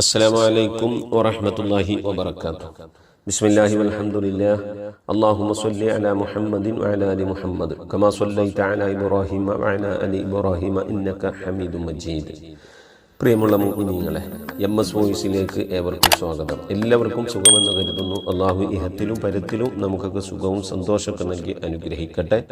السلام عليكم ورحمة الله وبركاته بسم الله والحمد لله اللهم صل على محمد وعلى آل محمد كما صليت على إبراهيم وعلى آل إبراهيم إنك حميد مجيد പ്രിയമുള്ള മുഗ്നീങ്ങളെ M S വോയിസിലേക്ക് ഏവർക്കും സ്വാഗതം. എല്ലാവർക്കും സുഖമെന്ന് കരുതുന്നു. അള്ളാഹു ഇഹത്തിലും പരത്തിലും നമുക്കൊക്കെ സുഖവും സന്തോഷമൊക്കെ നൽകി അനുഗ്രഹിക്കട്ടെ.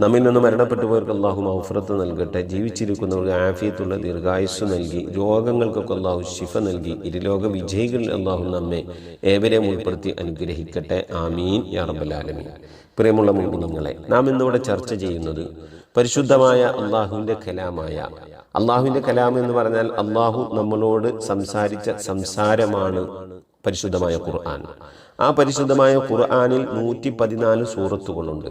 നമ്മിൽ നിന്ന് മരണപ്പെട്ടുപോയവർക്ക് അള്ളാഹു മൗഫറത്ത് നൽകട്ടെ. ജീവിച്ചിരിക്കുന്നവർക്ക് ആഫിയത്തുള്ള ദീർഘായുസ് നൽകി രോഗങ്ങൾക്കൊക്കെ അള്ളാഹു ശിഫ നൽകി ഇരുലോക വിജയികളിൽ അള്ളാഹു നമ്മെ ഏവരെയും ഉൾപ്പെടുത്തി അനുഗ്രഹിക്കട്ടെ. ആമീൻ. യാ റബ്ബലാലമീൻ പ്രിയമുള്ള മുഗ്നീങ്ങളെ നാം ഇന്നിവിടെ ചർച്ച ചെയ്യുന്നത് പരിശുദ്ധമായ അള്ളാഹുവിന്റെ കലാമായ അള്ളാഹുവിന്റെ കലാം എന്ന് പറഞ്ഞാൽ അള്ളാഹു നമ്മളോട് സംസാരിച്ച സംസാരമാണ് പരിശുദ്ധമായ ഖുർആൻ. ആ പരിശുദ്ധമായ ഖുർആാനിൽ നൂറ്റി പതിനാല് സൂറത്തുകളുണ്ട്.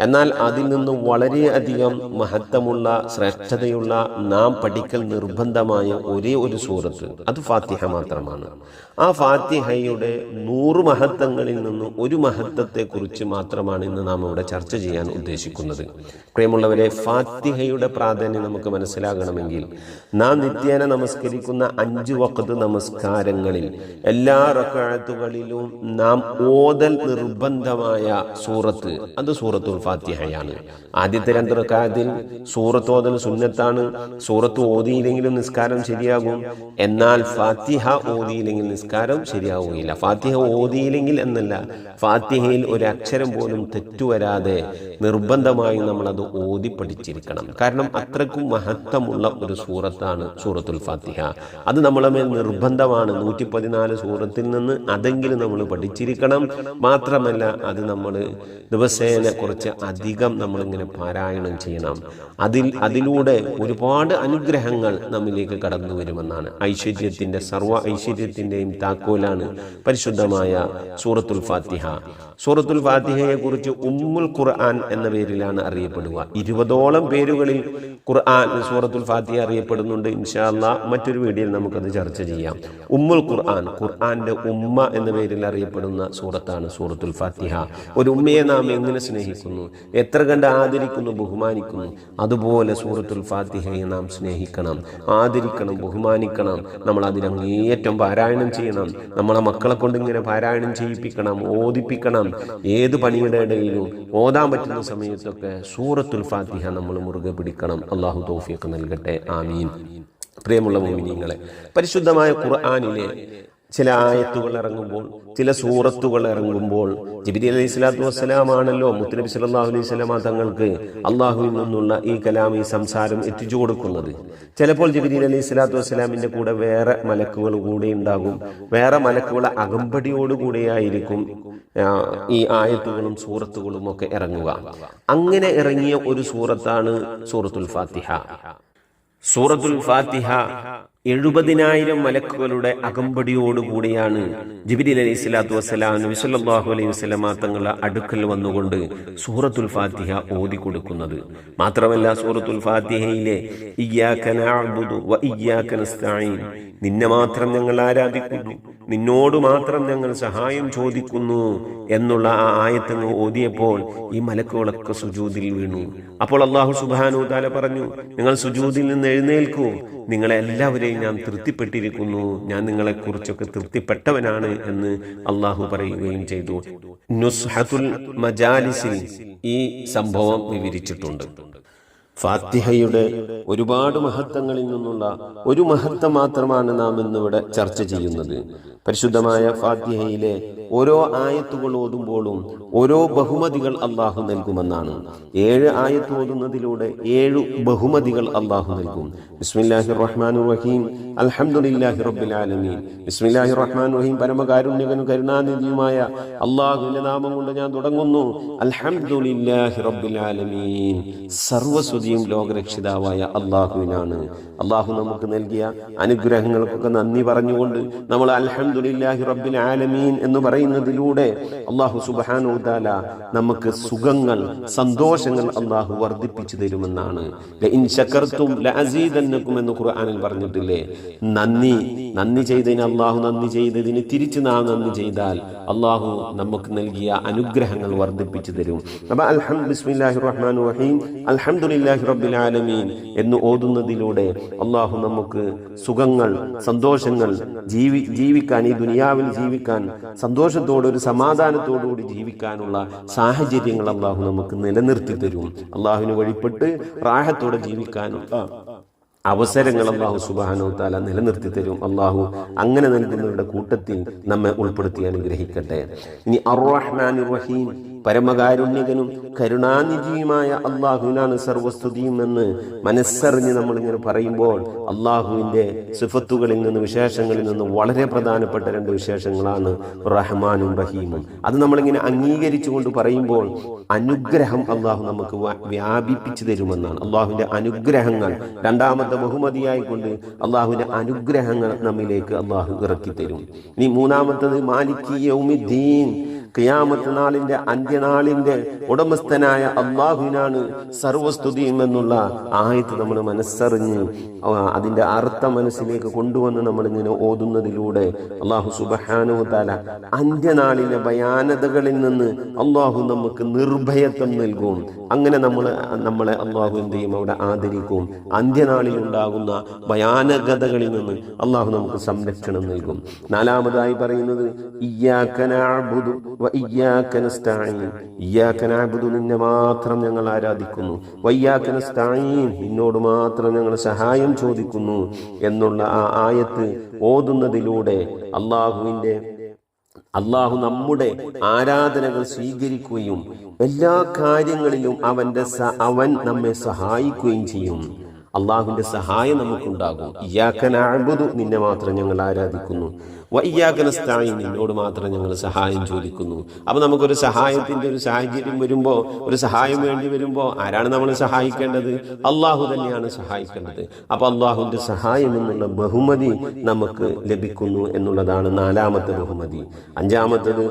എന്നാൽ അതിൽ നിന്ന് വളരെയധികം മഹത്വമുള്ള ശ്രേഷ്ഠതയുള്ള നാം പഠിക്കൽ നിർബന്ധമായ ഒരേ ഒരു സൂറത്ത് അത് ഫാത്തിഹ മാത്രമാണ്. ആ ഫാത്തിഹയുടെ നൂറ് മഹത്വങ്ങളിൽ നിന്ന് ഒരു മഹത്വത്തെക്കുറിച്ച് മാത്രമാണ് ഇന്ന് നാം ഇവിടെ ചർച്ച ചെയ്യാൻ ഉദ്ദേശിക്കുന്നത്. പ്രിയമുള്ളവരെ ഫാത്തിഹയുടെ പ്രാധാന്യം നമുക്ക് മനസ്സിലാകണമെങ്കിൽ നാം നിത്യേന നമസ്കരിക്കുന്ന അഞ്ച് വക്കത്ത് നമസ്കാരങ്ങളിൽ എല്ലാ റക്കാഴത്തുകളിലും നാം ഓതൽ നിർബന്ധമായ സൂറത്ത് അത് സൂറത്തുൽ ഫാത്തിഹയാണ്. ആദ്യത്തെ രണ്ട് റക്കാത്തിൽ സൂറത്ത് ഓതൽ സുന്നത്താണ്. സൂറത്ത് ഓതിയില്ലെങ്കിലും നിസ്കാരം ശരിയാകും. എന്നാൽ ഫാത്തിഹ ഓതിയില്ലെങ്കിൽ നിസ്കാരം ശരിയാവുകയില്ല. ഫാത്തിഹ ഓതിയില്ലെങ്കിൽ എന്നല്ല ഫാത്തിഹയിൽ ഒരു അക്ഷരം പോലും തെറ്റുവരാതെ നിർബന്ധമായും നമ്മൾ അത് ഓതി പഠിച്ചിരിക്കണം. കാരണം അത്രക്കും മഹത്വമുള്ള ഒരു സൂറത്താണ് സൂറത്തുൽ ഫാത്തിഹ. അത് നമ്മളെ നിർബന്ധമാണ്. നൂറ്റി പതിനാല് സൂറത്തിൽ നിന്ന് അതെങ്കിലും നമ്മൾ പഠിച്ചിരിക്കണം മാത്രമല്ല അത് നമ്മൾ ദിവസേന കുറച്ച് അധികം നമ്മളിങ്ങനെ പാരായണം ചെയ്യണം. അതിൽ അതിലൂടെ ഒരുപാട് അനുഗ്രഹങ്ങൾ നമ്മിലേക്ക് കടന്നു വരുമെന്നാണ്. ഐശ്വര്യത്തിന്റെ സർവ ഐശ്വര്യത്തിന്റെയും താക്കോലാണ് പരിശുദ്ധമായ സൂറത്തുൽ ഫാത്തിഹ. സൂറത്തുൽ ഫാത്തിഹയെ കുറിച്ച് ഉമ്മുൽ ഖുർആൻ എന്ന പേരിലാണ് അറിയപ്പെടുക. ഇരുപതോളം പേരുകളിൽ ഖുർആൻ സൂറത്തുൽ ഫാത്തിഹ അറിയപ്പെടുന്നുണ്ട്. ഇൻഷാല്ല മറ്റൊരു വീഡിയോയിൽ നമുക്കത് ചർച്ച ചെയ്യാം. ഉമ്മുൽ ഖുർആൻ ഖുർആന്റെ ഉമ്മ എന്ന പേരിൽ അറിയപ്പെടുന്ന സൂറത്താണ് സൂറത്തുൽ ഫാത്തിഹ. ഒരു ഉമ്മയെ നാം എങ്ങനെ സ്നേഹിക്കുന്നു? എത്ര കണ്ട് ആദരിക്കുന്നു ബഹുമാനിക്കുന്നു? അതുപോലെ സൂറത്തുൽ ഫാത്തിഹയെ നാം സ്നേഹിക്കണം ആദരിക്കണം ബഹുമാനിക്കണം. നമ്മൾ അതിനങ്ങേറ്റം പാരായണം ചെയ്യണം. നമ്മളെ മക്കളെ കൊണ്ട് ഇങ്ങനെ പാരായണം ചെയ്യിപ്പിക്കണം ഓദിപ്പിക്കണം ഏത് പണിയുടെ ഇടയിലും ഓതാൻ പറ്റുന്ന സമയത്തൊക്കെ സൂറത്തുൽ ഫാത്തിഹ നമ്മൾ മുറുകെ പിടിക്കണം. അള്ളാഹു തോഫിയൊക്കെ നൽകട്ടെ. ആമീൻ. പ്രിയമുള്ള മോമിനിയങ്ങളെ പരിശുദ്ധമായ ഖുർആാനിലെ ചില ആയത്തുകൾ ഇറങ്ങുമ്പോൾ ചില സൂറത്തുകൾ ഇറങ്ങുമ്പോൾ ജിബിരി അലൈഹി സ്വലാത്തു വസ്സലാമാണല്ലോ മുത്തനബി സല്ലാഹു അലൈഹി സ്വലാമ തങ്ങൾക്ക് അള്ളാഹുവിൽ നിന്നുള്ള ഈ കലാം ഈ സംസാരം എത്തിച്ചു കൊടുക്കുന്നത്. ചിലപ്പോൾ ജിബിരി അലൈഹി സ്വലാത്തു വസ്സലാമിന്റെ കൂടെ വേറെ മലക്കുകൾ കൂടെ ഉണ്ടാകും വേറെ മലക്കുകളെ അകമ്പടിയോടുകൂടിയായിരിക്കും ഈ ആയത്തുകളും സൂറത്തുകളും ഒക്കെ ഇറങ്ങുക. അങ്ങനെ ഇറങ്ങിയ ഒരു സൂറത്താണ് സൂറത്തുൽ ഫാത്തിഹ. സൂറത്തുൽ ഫാത്തിഹ എഴുപതിനായിരം മലക്കുകളുടെ അകമ്പടിയോടുകൂടിയാണ് ജിബിരി അലൈഹി സ്വലാത്തു വസ്സലാം നബി അലൈഹി വസല്ലമ തങ്ങളുടെ അടുക്കൽ വന്നുകൊണ്ട് സൂറത്തുൽ ഫാത്തിഹ ഓതി കൊടുക്കുന്നത്. മാത്രമല്ല സൂറത്തുൽ ഫാത്തിഹയിലെ ഇയ്യാക നഅബ്ദു വ ഇയ്യാക നിന്നെ മാത്രം ഞങ്ങൾ ആരാധിക്കുന്നു. നിന്നോട് മാത്രം ഞങ്ങൾ സഹായം ചോദിക്കുന്നു എന്നുള്ള ആ ആയത്തങ്ങൾ ഓതിയപ്പോൾ ഈ മലക്കുകളൊക്കെ സുജൂതിൽ വീണു. അപ്പോൾ അള്ളാഹു സുബാനു താല പറഞ്ഞു നിങ്ങൾ സുജൂതിൽ നിന്ന് എഴുന്നേൽക്കൂ. നിങ്ങളെ എല്ലാവരെയും ഞാൻ തൃപ്തിപ്പെട്ടിരിക്കുന്നു. ഞാൻ നിങ്ങളെ കുറിച്ചൊക്കെ എന്ന് അള്ളാഹു പറയുകയും ചെയ്തു. നുസ്ഹത്തുൽ മജാലിസിൽ ഈ സംഭവം വിവരിച്ചിട്ടുണ്ട്. ഫാത്തിഹയുടെ ഒരുപാട് മഹത്വങ്ങളിൽ നിന്നുള്ള ഒരു മഹത്വം മാത്രമാണ് നാം ഇന്നിവിടെ ചർച്ച ചെയ്യുന്നത്. പരിശുദ്ധമായ ഫാത്തിഹയിലെ ഓരോ ആയത്തുകൾ ഓതുമ്പോഴും ഓരോ ബഹുമതികൾ അള്ളാഹു നൽകുമെന്നാണ്. ഏഴ് ആയത്ത് ഓതുന്നതിലൂടെ ഏഴ് ബഹുമതികൾ അള്ളാഹു നൽകും. ബിസ്മില്ലാഹി റഹ്മാൻ റഹീം അൽഹംദുലില്ലാഹി റബ്ബിൽ ആലമീൻ ബിസ്മില്ലാഹി റഹ്മാൻ റഹീം പരമകാരുണ്യകനും കരുണാനിധിയുമായ അള്ളാഹുവിന്റെ നാമം കൊണ്ട് ഞാൻ തുടങ്ങുന്നു. അൽഹംദുലില്ലാഹി റബ്ബിൽ ആലമീൻ സർവസ്വതിയും ലോകരക്ഷിതാവായ അള്ളാഹുവിനാണ്. അള്ളാഹു നമുക്ക് നൽകിയ അനുഗ്രഹങ്ങൾക്കൊക്കെ നന്ദി പറഞ്ഞുകൊണ്ട് നമ്മൾ അൽഹംദുലില്ലാഹി റബ്ബിൽ ആലമീൻ എന്ന് പറയുന്നതിലൂടെ അള്ളാഹു സുബാനുദാല നമുക്ക് സുഖങ്ങൾ സന്തോഷങ്ങൾ അള്ളാഹു വർദ്ധിപ്പിച്ചു തരുമെന്നാണ്. എന്ന് ഖുർആനിൽ പറഞ്ഞിട്ടില്ലേ? നന്ദി നന്ദി ചെയ്തതിന് അള്ളാഹു നന്ദി ചെയ്തതിന് തിരിച്ചു നാം നന്ദി ചെയ്താൽ അള്ളാഹു നമുക്ക് നൽകിയ അനുഗ്രഹങ്ങൾ വർദ്ധിപ്പിച്ചു തരും. അപ്പൊ അൽഹം ബിസ്മില്ലാഹി റഹ്മാൻ റഹീം അൽഹംദുലില്ലാഹി അൽഹംദുലില്ലാഹി റബ്ബിൽ ആലമീൻ എന്ന് ഓതുന്നതിലൂടെ അള്ളാഹു നമുക്ക് സുഖങ്ങൾ സന്തോഷങ്ങൾ ജീവി ജീവിക്കാൻ ഈ ദുനിയാവിൽ ജീവിക്കാൻ സന്തോഷത്തോടെ ഒരു സമാധാനത്തോടുകൂടി ജീവിക്കാനുള്ള സാഹചര്യങ്ങൾ അള്ളാഹു നമുക്ക് നിലനിർത്തി തരും. അള്ളാഹുവിന് വഴിപ്പെട്ട് പ്രായത്തോടെ ജീവിക്കാനുള്ള അവസരങ്ങൾ അള്ളാഹു സുബാനോ താല നിലനിർത്തി തരും. അള്ളാഹു അങ്ങനെ നൽകുന്നവരുടെ കൂട്ടത്തിൽ നമ്മെ ഉൾപ്പെടുത്തി അനുഗ്രഹിക്കട്ടെ. ഇനി അറുറഹ്മാൻ റഹീം പരമകാരുണ്യകനും കരുണാനിധിയുമായ അള്ളാഹുവിനാണ് സർവസ്തുതിയും എന്ന് മനസ്സറിഞ്ഞ് നമ്മളിങ്ങനെ പറയുമ്പോൾ അള്ളാഹുവിന്റെ സിഫത്തുകളിൽ നിന്ന് വിശേഷങ്ങളിൽ നിന്ന് വളരെ പ്രധാനപ്പെട്ട രണ്ട് വിശേഷങ്ങളാണ് റഹ്മാനും റഹീമും. അത് നമ്മളിങ്ങനെ അംഗീകരിച്ചുകൊണ്ട് പറയുമ്പോൾ അനുഗ്രഹം അള്ളാഹു നമുക്ക് വ്യാപിപ്പിച്ചു തരുമെന്നാണ്. അള്ളാഹുവിന്റെ അനുഗ്രഹങ്ങൾ രണ്ടാമത്തെ ബഹുമതിയായിക്കൊണ്ട് അള്ളാഹുവിന്റെ അനുഗ്രഹങ്ങൾ നമ്മിലേക്ക് അള്ളാഹു ഇറക്കി തരും ഇനി മൂന്നാമത്തത് മാലിക്കി യൗമിദ്ദീൻ. ഖിയാമത്ത് നാളിന്റെ അന്ത്യനാളിന്റെ ഉടമസ്ഥനായ അള്ളാഹുവിനാണ് സർവസ്തുതിയും എന്നുള്ള ആയത്ത് നമ്മൾ മനസ്സറിഞ്ഞ് അതിന്റെ അർത്ഥം മനസ്സിലേക്ക് കൊണ്ടുവന്ന് നമ്മൾ ഇങ്ങനെ ഓതുന്നതിലൂടെ അള്ളാഹു സുബഹാനു താല അന്ത്യനാളിലെ ഭയാനതകളിൽ നിന്ന് അള്ളാഹു നമുക്ക് നിർഭയത്വം നൽകും. അങ്ങനെ നമ്മൾ നമ്മളെ അള്ളാഹു എന്ത് ചെയ്യും? അവിടെ ആദരിക്കും. അന്ത്യനാളിൽ ഉണ്ടാകുന്ന ഭയാനകതകളിൽ നിന്ന് അള്ളാഹു നമുക്ക് സംരക്ഷണം നൽകും. നാലാമതായി പറയുന്നത് മാത്രം ഞങ്ങൾ ആരാധിക്കുന്നു. നിന്നോട് മാത്രം ഞങ്ങൾ സഹായം ചോദിക്കുന്നു എന്നുള്ള ആ ആയത്ത് ഓതുന്നതിലൂടെ അള്ളാഹുവിന്റെ അള്ളാഹു നമ്മുടെ ആരാധനകൾ സ്വീകരിക്കുകയും എല്ലാ കാര്യങ്ങളിലും അവന്റെ അവൻ നമ്മെ സഹായിക്കുകയും ചെയ്യും. അള്ളാഹുവിന്റെ സഹായം നമുക്കുണ്ടാകും. ഇയ്യാക്കൻ അഴുതു നിന്നെ മാത്രം ഞങ്ങൾ ആരാധിക്കുന്നു. വയ്യാക്കനസ്ഥായി നിന്നോട് മാത്രം ഞങ്ങൾ സഹായം ചോദിക്കുന്നു. അപ്പോൾ നമുക്കൊരു സഹായത്തിന്റെ ഒരു സാഹചര്യം വരുമ്പോൾ ഒരു സഹായം വേണ്ടി വരുമ്പോൾ ആരാണ് നമ്മൾ സഹായിക്കേണ്ടത്? അള്ളാഹു തന്നെയാണ് സഹായിക്കേണ്ടത്. അപ്പോൾ അള്ളാഹുവിന്റെ സഹായം എന്നുള്ള ബഹുമതി നമുക്ക് ലഭിക്കുന്നു എന്നുള്ളതാണ് നാലാമത്തെ ബഹുമതി. അഞ്ചാമത്തത്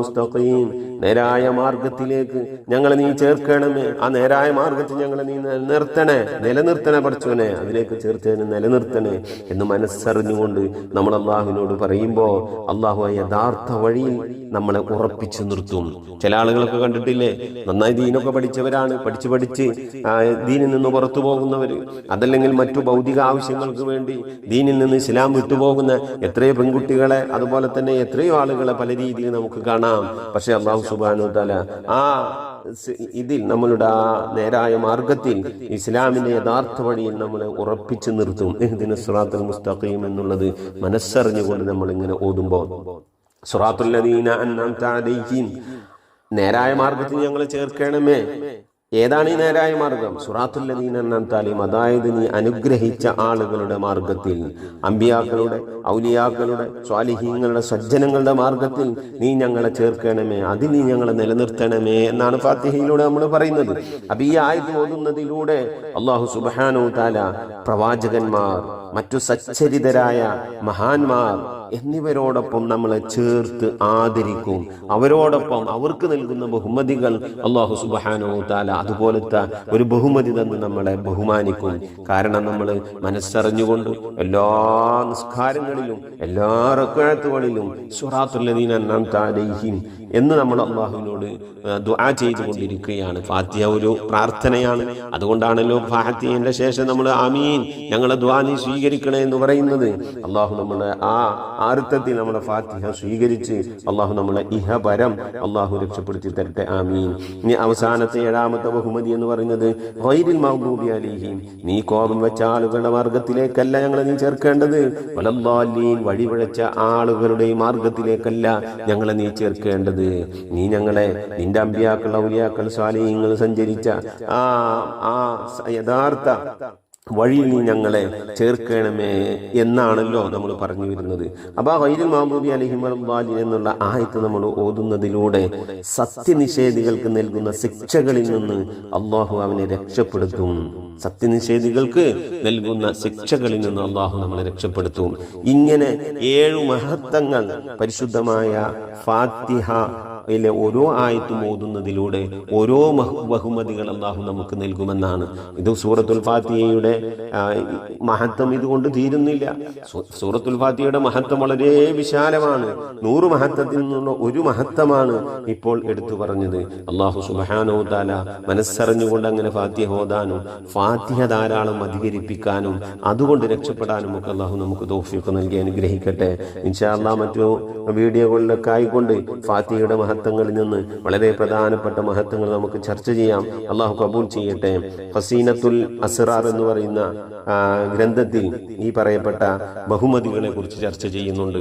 മുസ്തഖീം നേരായ മാർഗത്തിലേക്ക് ഞങ്ങളെ നീ ചേർക്കണമേ. ആ നേരായ മാർഗത്തിൽ ഞങ്ങളെ നീ നിലനിർത്തണേ നിലനിർത്തണേ പഠിച്ചോനെ അതിലേക്ക് ചേർത്തതിന് നിലനിർത്തണേ എന്ന് മനസ്സറിഞ്ഞുകൊണ്ട് നമ്മൾ അള്ളാഹുവിനോട് പറയുമ്പോൾ അള്ളാഹു യഥാർത്ഥ വഴിയിൽ നമ്മളെ ഉറപ്പിച്ചു നിർത്തും. ചില ആളുകളൊക്കെ കണ്ടിട്ടില്ലേ? നന്നായി ദീനൊക്കെ പഠിച്ചവരാണ്. പഠിച്ചു പഠിച്ച് ദീനിൽ നിന്ന് പുറത്തു പോകുന്നവര്. അതല്ലെങ്കിൽ മറ്റു ഭൗതിക ആവശ്യങ്ങൾക്ക് വേണ്ടി ദീനിൽ നിന്ന് ഇസ്ലാം വിട്ടുപോകുന്ന എത്രയോ പെൺകുട്ടികളെ അതുപോലെ തന്നെ എത്രയോ ആളുകളെ പല രീതിയിൽ നമുക്ക് കാണാം. പക്ഷെ അള്ളാഹു സുബാനു തല ആ ഇതിൽ നമ്മളുടെ ആ നേരായ മാർഗത്തിൽ ഇസ്ലാമിന്റെ യഥാർത്ഥ വഴിയിൽ നമ്മളെ ഉറപ്പിച്ചു നിർത്തും. ഇതിന് സുറാത്തുൽ മുസ്തഖീം എന്നുള്ളത് മനസ്സറിഞ്ഞുകൊണ്ട് നമ്മൾ ഇങ്ങനെ ഓതുമ്പോൾ സുറാത്തുല്ലദീന അന്നാം അലൈഹിം. നേരായ മാർഗത്തിൽ ഞങ്ങൾ ചേർക്കണമേ. ഏതാണ് ഈ നേരായ മാർഗം? സുറാത്തുല്ലദീന താലിം. അതായത് നീ അനുഗ്രഹിച്ച ആളുകളുടെ മാർഗത്തിൽ അമ്പിയാക്കളുടെ ഔലിയാക്കളുടെ സ്വാലിഹീങ്ങളുടെ സജ്ജനങ്ങളുടെ മാർഗത്തിൽ നീ ഞങ്ങളെ ചേർക്കണമേ അതിൽ നീ ഞങ്ങളെ നിലനിർത്തണമേ എന്നാണ് ഫാത്തിഹയിലൂടെ നമ്മൾ പറയുന്നത്. അപ്പൊ ഈ ആയത് ഓതുന്നതിലൂടെ അള്ളാഹു സുബാനോ താല പ്രവാചകന്മാർ മറ്റു സച്ചരിതരായ മഹാന്മാർ എന്നിവരോടൊപ്പം നമ്മളെ ചേർത്ത് ആദരിക്കും. അവരോടൊപ്പം അവർക്ക് നൽകുന്ന ബഹുമതികൾ അള്ളാഹു സുബാനോ താല അതുപോലത്തെ ഒരു ബഹുമതി തന്ന് നമ്മളെ ബഹുമാനിക്കും. കാരണം നമ്മൾ മനസ്സറിഞ്ഞുകൊണ്ട് എല്ലാ നിസ്കാരങ്ങളിലും എല്ലാ റക്കാത്തുകളിലും എന്ന് നമ്മൾ അള്ളാഹുവിനോട് ദുആ ചെയ്തുകൊണ്ടിരിക്കുകയാണ്. ഫാത്തിഹ ഒരു പ്രാർത്ഥനയാണ്. അതുകൊണ്ടാണല്ലോ ഫാത്തിഹന്റെ ശേഷം നമ്മൾ ആമീൻ ഞങ്ങളെ ദ്വാ നീ സ്വീകരിക്കണേ എന്ന് പറയുന്നത്. അള്ളാഹു നമ്മളെ ആ ആർത്തത്തിൽ നമ്മളെ ഫാത്തിഹ സ്വീകരിച്ച് അള്ളാഹു നമ്മളെ ഇഹപരം അള്ളാഹു രക്ഷപ്പെടുത്തി തരട്ടെ. ആമീൻ. ഇനി അവസാനത്തെ ഏഴാമത്തെ ബഹുമതി എന്ന് പറയുന്നത് നീ കോപം വെച്ച ആളുകളുടെ മാർഗത്തിലേക്കല്ല ഞങ്ങളെ നീ ചേർക്കേണ്ടത്. വലല്ലാലീൻ വഴിപിഴച്ച ആളുകളുടെ മാർഗത്തിലേക്കല്ല ഞങ്ങളെ നീ ചേർക്കേണ്ടത്. നീ ഞങ്ങളെ നിന്റെ അമ്പിയാക്കൾ ഔലിയാക്കൾ സ്വാലീങ്ങൾ സഞ്ചരിച്ച ആ ആ യഥാർത്ഥ വഴിയിൽ നീ ഞങ്ങളെ ചേർക്കണമേ എന്നാണല്ലോ നമ്മൾ പറഞ്ഞു വരുന്നത്. അപ്പൊ ആ വൈദ്യുൽ മാമൂബി അലഹിം എന്നുള്ള ആയത്ത് നമ്മൾ ഓതുന്നതിലൂടെ സത്യനിഷേധികൾക്ക് നൽകുന്ന ശിക്ഷകളിൽ നിന്ന് അള്ളാഹു അവനെ രക്ഷപ്പെടുത്തും. സത്യനിഷേധികൾക്ക് നൽകുന്ന ശിക്ഷകളിൽ നിന്ന് അള്ളാഹു നമ്മളെ രക്ഷപ്പെടുത്തും. ഇങ്ങനെ ഏഴു മഹത്വങ്ങൾ പരിശുദ്ധമായ ഫാത്തിഹ അതിലെ ഓരോ ആയത്തും ഓതുന്നതിലൂടെ ഓരോ മഹ- ബഹുമതികൾ അള്ളാഹു നമുക്ക് നൽകുമെന്നാണ്. ഇത് സൂറത്തുൽ ഫാത്തിയയുടെ മഹത്വം ഇതുകൊണ്ട് തീരുന്നില്ല. സൂറത്തുൽ ഫാത്തിയയുടെ മഹത്വം വളരെ വിശാലമാണ്. നൂറ് മഹത്വത്തിൽ നിന്നുള്ള ഒരു മഹത്വമാണ് ഇപ്പോൾ എടുത്തു പറഞ്ഞത്. അള്ളാഹു സുബാനോ താല മനസ്സറിഞ്ഞുകൊണ്ട് അങ്ങനെ ഫാത്തിയ ഓതാനും ഫാത്തിഹ ധാരാളം അധികരിപ്പിക്കാനും അതുകൊണ്ട് രക്ഷപ്പെടാനും ഒക്കെ അള്ളാഹു നമുക്ക് തോഫിയൊക്കെ നൽകി അനുഗ്രഹിക്കട്ടെ. ഇൻഷാ അള്ളാഹ് മറ്റു വീഡിയോകളിലൊക്കെ ആയിക്കൊണ്ട് ഫാത്തിഹയുടെ മഹത്വങ്ങളിൽ നിന്ന് വളരെ പ്രധാനപ്പെട്ട മഹത്വങ്ങൾ നമുക്ക് ചർച്ച ചെയ്യാം. അള്ളാഹു കബൂൽ ചെയ്യട്ടെ. ഹസീനത്തുൽ അസ്റാർ എന്ന് പറയുന്ന ഗ്രന്ഥത്തിൽ ഈ പറയപ്പെട്ട ബഹുമതികളെ കുറിച്ച് ചർച്ച ചെയ്യുന്നുണ്ട്.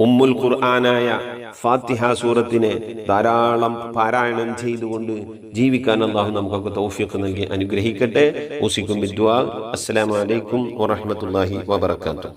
ഉമ്മുൽ ഖുർആനായ ഫാത്തിഹ സൂറത്തിനെ ധാരാളം പാരായണം ചെയ്തുകൊണ്ട് ജീവിക്കാൻ അള്ളാഹു നമുക്കൊക്കെ തൗഫീഖ് നൽകി അനുഗ്രഹിക്കട്ടെ. ഊസിക്കും ബിദ്വാ. അസ്സലാമലൈക്കും അലൈക്കും വറഹ്മത്തുള്ളാഹി വബറകാതുഹു.